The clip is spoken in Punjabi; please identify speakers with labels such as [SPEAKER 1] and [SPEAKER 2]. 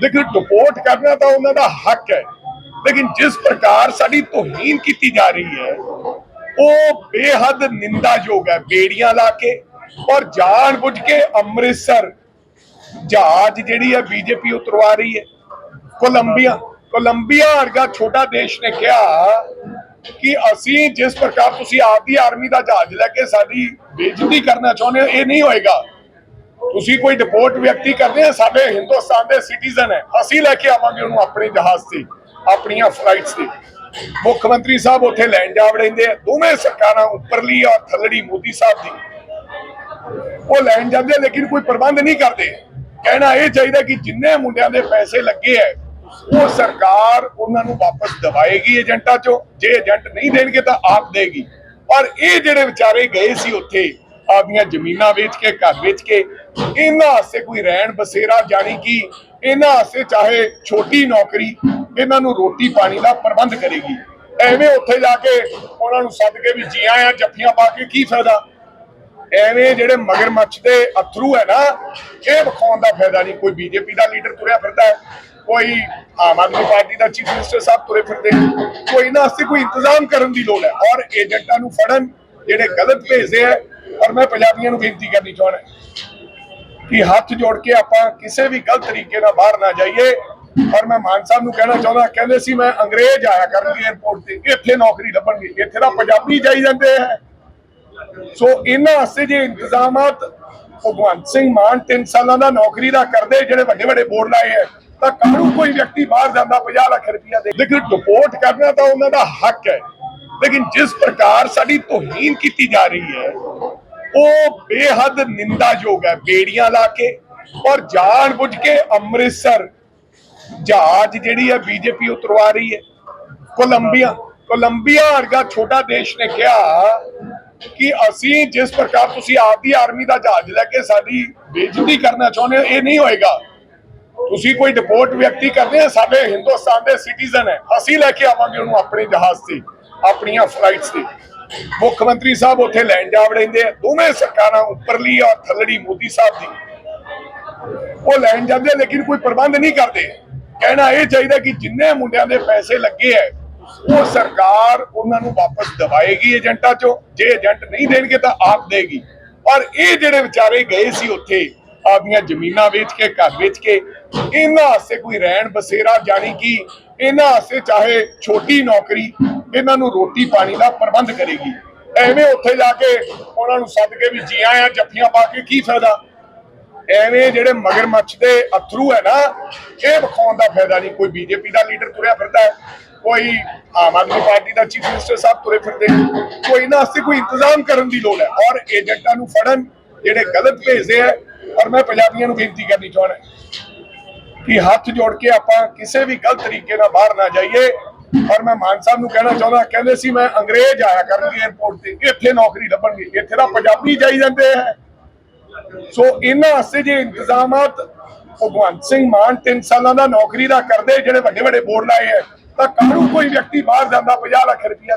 [SPEAKER 1] ਲੇਕਿਨ ਰਿਪੋਰਟ ਕਰਨਾ ਤਾਂ ਉਹਨਾਂ ਦਾ ਹੱਕ ਹੈ। ਲੇਕਿਨ ਜਿਸ ਪ੍ਰਕਾਰ ਸਾਡੀ ਤੋਹੀਨ ਕੀਤੀ ਜਾ ਰਹੀ ਹੈ, ਉਹ ਬੇਹੱਦ ਨਿੰਦਾਯੋਗ ਹੈ ਬੇੜੀਆਂ ਲਾ ਕੇ ਔਰ ਜਾਣਬੁੱਝ ਕੇ ਅੰਮ੍ਰਿਤਸਰ ਜਹਾਜ਼ ਜਿਹੜੀ ਹੈ ਬੀਜੇਪੀ ਉਤਰਵਾ ਰਹੀ ਹੈ। ਕੋਲੰਬੀਆ ਕੋਲੰਬੀਆ ਵਰਗਾ ਛੋਟਾ ਦੇਸ਼ ਨੇ ਕਿਹਾ ਕਿ ਅਸੀਂ ਜਿਸ ਪ੍ਰਕਾਰ ਤੁਸੀਂ ਆਪਦੀ ਆਰਮੀ ਦਾ ਜਹਾਜ਼ ਲੈ ਕੇ ਸਾਡੀ ਬੇਇੱਜ਼ਤੀ ਕਰਨਾ ਚਾਹੁੰਦੇ ਹੋ, ਇਹ ਨਹੀਂ ਹੋਏਗਾ। ਤੁਸੀਂ ਕੋਈ ਡਿਪੋਰਟ ਵਿਅਕਤੀ ਕਰਦੇ ਆ ਸਾਡੇ ਹਿੰਦੁਸਤਾਨ ਦੇ ਸਿਟੀਜ਼ਨ ਹੈ। ਅਸੀਂ ਲੈ ਕੇ ਆਵਾਂਗੇ ਉਹਨੂੰ ਆਪਣੇ ਜਹਾਜ਼ ਤੇ ਆਪਣੀਆਂ ਫਲਾਈਟਸ ਤੇ। ਮੁੱਖ ਮੰਤਰੀ ਸਾਹਿਬ ਉੱਥੇ ਲੈਣ ਜਾ ਵੜਦੇ ਆ। ਦੋਵੇਂ ਸਰਕਾਰਾਂ ਉੱਪਰਲੀ ਔਰ ਥੱਲੜੀ ਮੋਦੀ ਸਾਹਿਬ ਦੀ। ਉਹ ਲੈਣ ਜਾਂਦੇ ਆ, ਲੇਕਿਨ ਕੋਈ ਪ੍ਰਬੰਧ ਨਹੀਂ ਕਰਦੇ। ਕਹਿਣਾ ਇਹ ਚਾਹੀਦਾ ਕਿ ਜਿੰਨੇ ਮੁੰਡਿਆਂ ਦੇ ਪੈਸੇ ਲੱਗੇ ਐ ਉਹ ਸਰਕਾਰ ਉਹਨਾਂ ਨੂੰ ਵਾਪਸ ਦਵਾਏਗੀ ਏਜੰਟਾਂ ਚੋਂ। ਜੇ ਏਜੰਟ ਨਹੀਂ ਦੇਣਗੇ ਤਾਂ ਆਪ ਦੇਗੀ। ਔਰ ਇਹ ਜਿਹੜੇ ਵਿਚਾਰੇ ਗਏ ਸੀ ਉੱਥੇ ਆਪਦੀਆਂ ਜ਼ਮੀਨਾਂ ਵੇਚ ਕੇ, ਘਰ ਵੇਚ ਕੇ, ਇਹਨਾਂ ਵਾਸਤੇ ਕੋਈ ਰਹਿਣ ਬਸੇਰਾ ਜਾਣੀ ਕਿ ਇਹਨਾਂ ਵਾਸਤੇ ਚਾਹੇ ਛੋਟੀ ਨੌਕਰੀ ਇਹਨਾਂ ਨੂੰ ਰੋਟੀ ਪਾਣੀ ਦਾ ਪ੍ਰਬੰਧ ਕਰੇਗੀ। ਐਵੇਂ ਉੱਥੇ ਜਾ ਕੇ ਉਹਨਾਂ ਨੂੰ ਸੱਦ ਕੇ ਵੀ ਜੀ ਆਇਆਂ, ਜੱਫੀਆਂ ਪਾ ਕੇ ਕੀ ਫਾਇਦਾ? ਐਵੇਂ ਜਿਹੜੇ ਮਗਰਮੱਛ ਦੇ ਅਥਰੂ ਹੈ ਨਾ, ਇਹ ਵਿਖਾਉਣ ਦਾ ਫਾਇਦਾ ਨਹੀਂ। ਕੋਈ ਬੀਜੇਪੀ ਦਾ ਲੀਡਰ ਤੁਰਿਆ ਫਿਰਦਾ ਹੈ, ਕੋਈ ਆਮ ਆਦਮੀ ਪਾਰਟੀ ਦਾ ਚੀਫ ਮਿਨਿਸਟਰ ਸਾਹਿਬ ਤੁਰੇ ਫਿਰਦੇ ਕੋਈ ਇਹਨਾਂ ਵਾਸਤੇ ਕੋਈ ਇੰਤਜ਼ਾਮ ਕਰਨ ਦੀ ਲੋੜ ਹੈ। ਔਰ ਏਜੰਟਾਂ ਨੂੰ ਫੜਨ ਜਿਹੜੇ ਗਲਤ ਭੇਜਦੇ ਆ ਔਰ ਮੈਂ ਪੰਜਾਬੀਆਂ ਨੂੰ ਬੇਨਤੀ ਕਰਨੀ ਚਾਹੁੰਦਾ ਕਿ ਹੱਥ ਜੋੜ ਕੇ ਆਪਾਂ ਕਿਸੇ ਵੀ ਗਲਤ ਤਰੀਕੇ ਨਾਲ ਬਾਹਰ ਨਾ ਜਾਈਏ। ਔਰ ਮੈਂ ਮਾਨ ਸਾਹਿਬ ਨੂੰ ਕਹਿਣਾ ਚਾਹੁੰਦਾ, ਕਹਿੰਦੇ ਸੀ ਮੈਂ ਅੰਗਰੇਜ਼ ਆਇਆ ਕਰਨਗੇ 에어ਪੋਰਟ ਤੇ, ਇੱਥੇ ਨੌਕਰੀ ਲੱਭਣਗੇ, ਇੱਥੇ ਤਾਂ ਪੰਜਾਬੀ ਜਾਈ ਜਾਂਦੇ ਹੈ ਸੋ ਇਹਨਾਂ ਵਾਸਤੇ ਜੇ ਇੰਤਜ਼ਾਮਾਤ ਭਗਵੰਤ ਸਿੰਘ ਮਾਨ 3 ਸਾਲਾਂ ਦਾ ਨੌਕਰੀ ਦਾ ਕਰਦੇ, ਜਿਹੜੇ ਵੱਡੇ ਵੱਡੇ ਬੋਰਡ ਲਾਏ ਹੈ ਤਾਂ ਕਾਹਨੂੰ ਕੋਈ ਵਿਅਕਤੀ ਬਾਹਰ ਜਾਂਦਾ 50 ਲੱਖ ਰੁਪਇਆ ਦੇ। ਲੇਕਿਨ ਡਿਪੋਰਟ ਕਰਨਾ ਤਾਂ ਉਹਨਾਂ ਦਾ ਹੱਕ ਹੈ। ਲੇਕਿਨ ਜਿਸ ਪ੍ਰਕਾਰ ਸਾਡੀ ਤੋਹੀਨ ਕੀਤੀ ਜਾ ਰਹੀ ਹੈ ਉਹ ਬੇਹੱਦ ਨਿੰਦਾਯੋਗ ਹੈ, ਬੇੜੀਆਂ ਲਾ ਕੇ ਔਰ ਜਾਣਬੁੱਝ ਕੇ ਅੰਮ੍ਰਿਤਸਰ ਜਹਾਜ਼ ਜਿਹੜੀ ਹੈ ਬੀਜੇਪੀ ਉਤਰਵਾ ਰਹੀ ਹੈ। ਕੋਲੰਬੀਆ ਕੋਲੰਬੀਆ ਵਰਗਾ ਛੋਟਾ ਦੇਸ਼ ਨੇ ਕਿਹਾ ਕਿ ਅਸੀਂ ਜਿਸ ਪ੍ਰਕਾਰ ਤੁਸੀਂ ਆਪਦੀ ਆਰਮੀ ਦਾ ਜਹਾਜ਼ ਲੈ ਕੇ ਸਾਡੀ ਬੇਇੱਜ਼ਤੀ ਕਰਨਾ ਚਾਹੁੰਦੇ ਹੋ, ਇਹ ਨਹੀਂ ਹੋਏਗਾ। ਤੁਸੀਂ ਕੋਈ ਡਿਪੋਰਟ ਵਿਅਕਤੀ ਕਰਦੇ ਆ, ਸਾਡੇ ਹਿੰਦੁਸਤਾਨ ਦੇ ਸਿਟੀਜ਼ਨ ਹੈ, ਅਸੀਂ ਲੈ ਕੇ ਆਵਾਂਗੇ ਉਹਨੂੰ ਆਪਣੇ ਜਹਾਜ਼ ਤੇ, ਆਪਣੀਆਂ ਫਲਾਈਟਸ ਤੇ। ਮੁੱਖ ਮੰਤਰੀ ਸਾਹਿਬ ਉੱਥੇ ਲੈਣ ਜਾ ਵੜਦੇ ਆ। ਦੋਵੇਂ ਸਰਕਾਰਾਂ ਉੱਪਰਲੀ ਔਰ ਥੱਲੜੀ ਮੋਦੀ ਸਾਹਿਬ ਦੀ। ਉਹ ਲੈਣ ਜਾਂਦੇ ਲੇਕਿਨ ਕੋਈ ਪ੍ਰਬੰਧ ਨਹੀਂ ਕਰਦੇ। ਕਹਿਣਾ ਇਹ ਚਾਹੀਦਾ ਕਿ ਜਿੰਨੇ ਮੁੰਡਿਆਂ ਦੇ ਪੈਸੇ ਲੱਗੇ ਐ ਉਹ ਸਰਕਾਰ ਉਹਨਾਂ ਨੂੰ ਵਾਪਸ ਦਵਾਏਗੀ ਏਜੰਟਾਂ ਚੋਂ। ਜੇ ਏਜੰਟ ਨਹੀਂ ਦੇਣਗੇ ਤਾਂ ਆਪ ਦੇਗੀ। ਪਰ ਇਹ ਜਿਹੜੇ ਵਿਚਾਰੇ ਗਏ ਸੀ ਉੱਥੇ, ਆਪਦੀਆਂ ਜ਼ਮੀਨਾਂ ਵੇਚ ਕੇ, ਘਰ ਵੇਚ ਕੇ, ਇਹਨਾਂ ਵਾਸਤੇ ਕੋਈ ਰਹਿਣ ਬਸੇਰਾ, ਜਾਣੀ ਕਿ ਇਹਨਾਂ ਵਾਸਤੇ ਚਾਹੇ ਛੋਟੀ ਨੌਕਰੀ ਇਹਨਾਂ ਨੂੰ ਰੋਟੀ ਪਾਣੀ ਦਾ ਪ੍ਰਬੰਧ ਕਰੇਗੀ। ਐਵੇਂ ਉੱਥੇ ਜਾ ਕੇ ਉਹਨਾਂ ਨੂੰ ਸੱਦ ਕੇ ਵੀ ਜੀ ਆਇਆਂ, ਜੱਫੀਆਂ ਪਾ ਕੇ ਕੀ ਫਾਇਦਾ? ਐਵੇਂ ਜਿਹੜੇ ਮਗਰਮੱਛ ਦੇ ਅਥਰੂ ਹੈ ਨਾ, ਇਹ ਵਿਖਾਉਣ ਦਾ ਫਾਇਦਾ ਨਹੀਂ। ਕੋਈ ਬੀਜੇਪੀ ਦਾ ਲੀਡਰ ਤੁਰਿਆ ਫਿਰਦਾ ਹੈ, ਕੋਈ ਆਮ ਆਦਮੀ ਪਾਰਟੀ ਦਾ ਚੀਫ ਮਿਨਿਸਟਰ ਸਾਹਿਬ ਤੁਰੇ ਫਿਰਦੇ ਕੋਈ ਇਹਨਾਂ ਵਾਸਤੇ ਕੋਈ ਇੰਤਜ਼ਾਮ ਕਰਨ ਦੀ ਲੋੜ ਹੈ। ਔਰ ਏਜੰਟਾਂ ਨੂੰ ਫੜਨ ਜਿਹੜੇ ਗਲਤ ਭੇਜਦੇ ਆ, ਔਰ ਮੈਂ ਪੰਜਾਬੀਆਂ ਨੂੰ ਬੇਨਤੀ ਕਰਨੀ ਚਾਹੁੰਦਾ ਕਿ ਹੱਥ ਜੋੜ ਕੇ ਆਪਾਂ ਕਿਸੇ ਵੀ ਗਲਤ ਤਰੀਕੇ ਨਾਲ ਬਾਹਰ ਨਾ ਜਾਈਏ। ਔਰ ਮੈਂ ਮਾਨ ਸਾਹਿਬ ਨੂੰ ਕਹਿਣਾ ਚਾਹੁੰਦਾ, ਕਹਿੰਦੇ ਸੀ ਮੈਂ ਅੰਗਰੇਜ਼ ਆਇਆ ਕਰਨਗੇ 에어ਪੋਰਟ ਤੇ, ਇੱਥੇ ਨੌਕਰੀ ਲੱਭਣਗੇ, ਇੱਥੇ ਤਾਂ ਪੰਜਾਬੀ ਜਾਈ ਜਾਂਦੇ ਹੈ। ਸੋ ਇਹਨਾਂ ਵਾਸਤੇ ਜੇ ਇੰਤਜ਼ਾਮਾਤ ਭਗਵੰਤ ਸਿੰਘ ਮਾਨ 3 ਸਾਲਾਂ ਦਾ ਨੌਕਰੀ ਦਾ ਕਰਦੇ, ਜਿਹੜੇ ਵੱਡੇ ਵੱਡੇ ਬੋਰਡ ਲਾਏ ਹੈ, ਤਾਂ ਕਾਹਨੂੰ ਕੋਈ ਵਿਅਕਤੀ ਬਾਹਰ ਜਾਂਦਾ 50 ਲੱਖ ਰੁਪਇਆ ਦੇ